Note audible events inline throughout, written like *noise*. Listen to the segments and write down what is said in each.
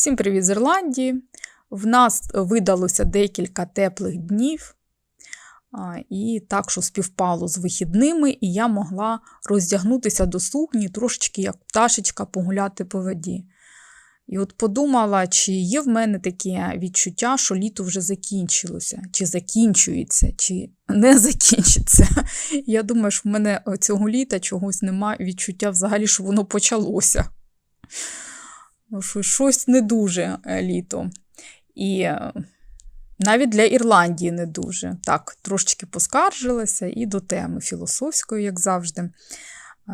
Всім привіт з Ірландії. В нас видалося декілька теплих днів, і так, що співпало з вихідними, і я могла роздягнутися до сукні, трошечки як пташечка погуляти по воді. І от подумала, чи є в мене таке відчуття, що літо вже закінчилося, чи закінчується, чи не *laughs* закінчиться. Я думаю, що в мене цього літа чогось немає відчуття взагалі, що воно почалося. Ну, що щось не дуже е, літо. І е, навіть для Ірландії не дуже. Так, трошечки поскаржилася і до теми філософської, як завжди. Е,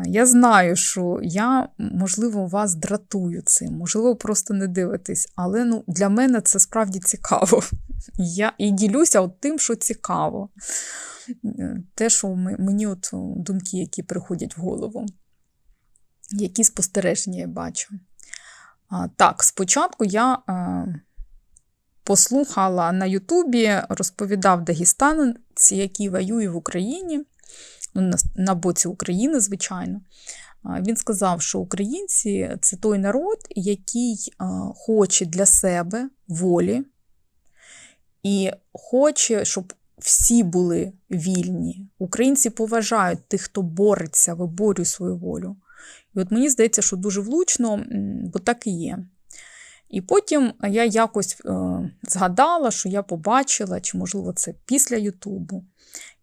Я знаю, що я, можливо, вас дратую цим, можливо, просто не дивитесь, але ну, для мене це справді цікаво. *laughs* Я і ділюся от тим, що цікаво. Те, що мені от думки, які приходять в голову, які спостереження я бачу. Так, спочатку я е, послухала на Ютубі, розповідав дагестанець, який воює в Україні, ну, на, боці України, звичайно. Він сказав, що українці це той народ, який е, хоче для себе волі і хоче, щоб всі були вільні. Українці поважають тих, хто бореться, виборює свою волю. І от мені здається, що дуже влучно, бо так і є. І потім я якось е, згадала, що я побачила, чи, можливо, це після Ютубу,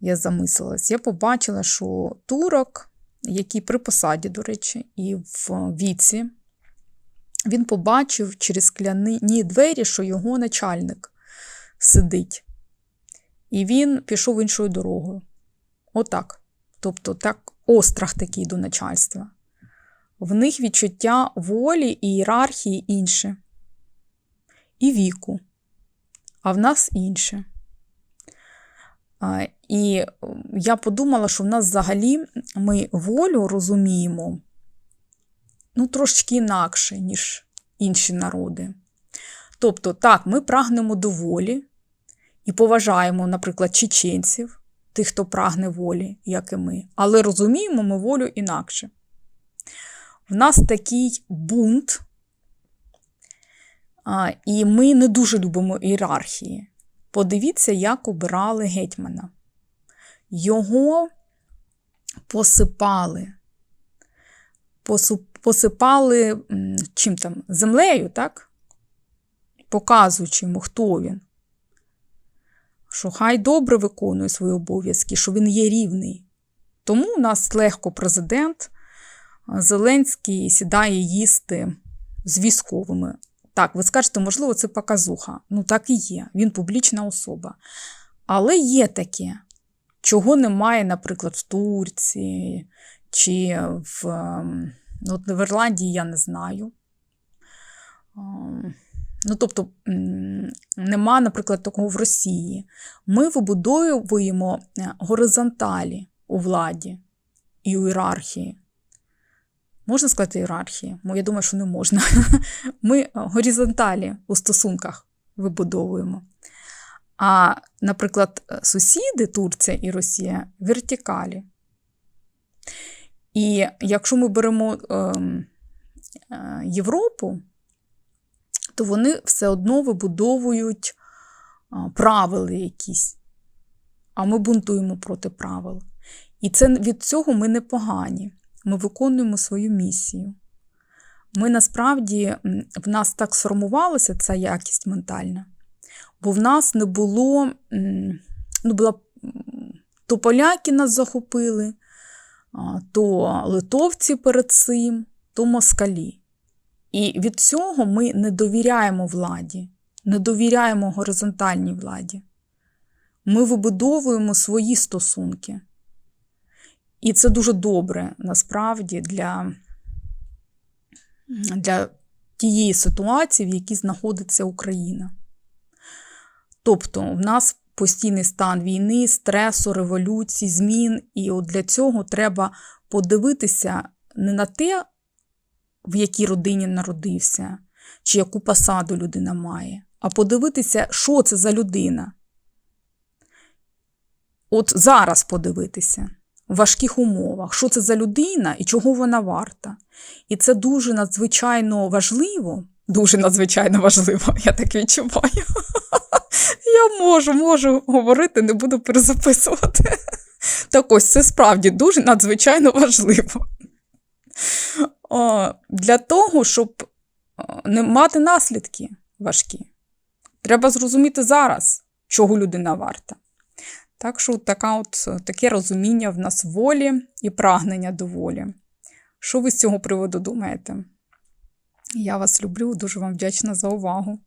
я замислилась, я побачила, що турок, який при посаді, до речі, і в віці, він побачив через скляні двері, що його начальник сидить. І він пішов іншою дорогою. Отак. Тобто, так, острах такий до начальства. В них відчуття волі і ієрархії інше. І віку. А в нас інше. І я подумала, що в нас взагалі ми волю розуміємо ну, трошки інакше, ніж інші народи. Тобто, так, ми прагнемо до волі і поважаємо, наприклад, чеченців, тих, хто прагне волі, як і ми, але розуміємо ми волю інакше. В нас такий бунт, і ми не дуже любимо ієрархії. Подивіться, як обирали гетьмана. Його посипали. Посипали чим там, землею, так? Показуючи йому, хто він. Що хай добре виконує свої обов'язки, що він є рівний. Тому у нас легко президент Зеленський сідає їсти з військовими. Так, ви скажете, можливо, це показуха. Ну, так і є. Він публічна особа. Але є таке, чого немає, наприклад, в Турції чи в, ем, ну, в Ірландії я не знаю. Ем, Ну, тобто, нема, наприклад, такого в Росії. Ми вибудовуємо е, горизонталі у владі і у ієрархії. Можна сказати ієрархії? Я думаю, що не можна. *laughs* Ми е, горизонталі у стосунках вибудовуємо. А, наприклад, е, сусіди Турція і Росія вертикалі. І якщо ми беремо ем, е, Європу, то вони все одно вибудовують правила якісь, а ми бунтуємо проти правил. І це від цього ми не погані. Ми виконуємо свою місію. Ми насправді в нас так сформувалася ця якість ментальна, бо в нас не було, ну, була, то поляки нас захопили, то литовці перед цим, то москалі. І від цього ми не довіряємо владі, не довіряємо горизонтальній владі. Ми вибудовуємо свої стосунки. І це дуже добре насправді для, для тієї ситуації, в якій знаходиться Україна. Тобто, в нас постійний стан війни, стресу, революції, змін, і от для цього треба подивитися не на те, в якій родині народився, чи яку посаду людина має, а подивитися, що це за людина. От зараз подивитися в важких умовах, що це за людина і чого вона варта. І це дуже надзвичайно важливо, дуже надзвичайно важливо, я так відчуваю. *laughs* Я можу, можу говорити, не буду перезаписувати. Так ось це справді дуже надзвичайно важливо. Для того, щоб не мати наслідки важкі. Треба зрозуміти зараз, чого людина варта. Так що така от, таке розуміння в нас волі і прагнення до волі. Що ви з цього приводу думаєте? Я вас люблю, дуже вам вдячна за увагу.